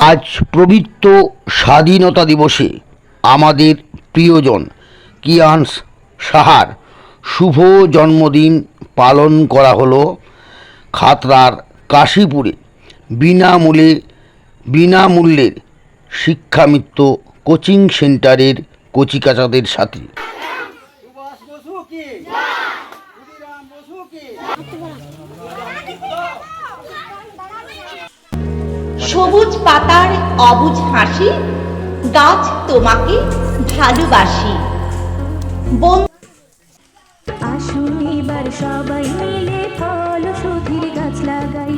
আজ পবিত্র স্বাধীনতা দিবসে আমাদের প্রিয়জন কিয়ান্স সাহার শুভ জন্মদিন পালন করা হলো খাতড়ার কাশীপুরে। বিনামূল্যে, বিনামূল্যের শিক্ষামিত্র কোচিং সেন্টারের কচিকাচাদের সাথে। সবুজ পাতার অবুজ হাসি গাছ তোমাকে ভালোবাসি। বন আসুন এবার সবাই মিলে ফল সুধীর গাছ লাগাই।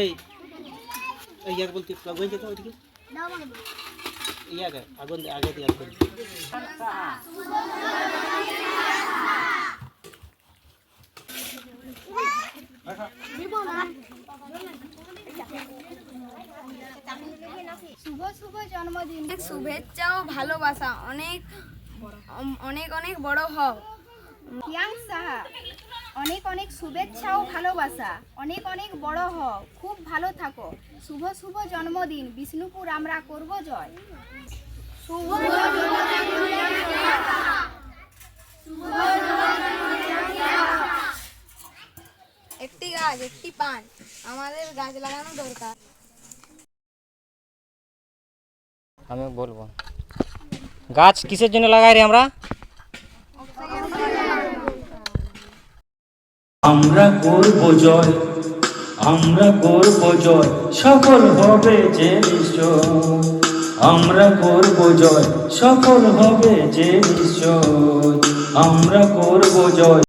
এই এই বলতে আগুন যেতে ওইদিকে? ইয়াক আগুন আগে দিয়ে শুভ শুভ জন্মদিন। শুভেচ্ছা ও ভালোবাসা অনেক অনেক অনেক বড় হও। ইয়াং সাহা। শুভেচ্ছা ও ভালোবাসা। অনেক অনেক বড় হও। খুব ভালো থাকো। শুভ শুভ জন্মদিন। বিষ্ণুপুর আমরা করব জয়। শুভ একটি গাছ একটি পান। আমাদের গাছ লাগানো দরকার। আমি বলব। গাছ কিসের জন্য লাগাই রে আমরা? আমরা করব জয়, আমরা করব জয়, সফল হবে যে আমরা করব জয়, সফল হবে যে আমরা করব জয়।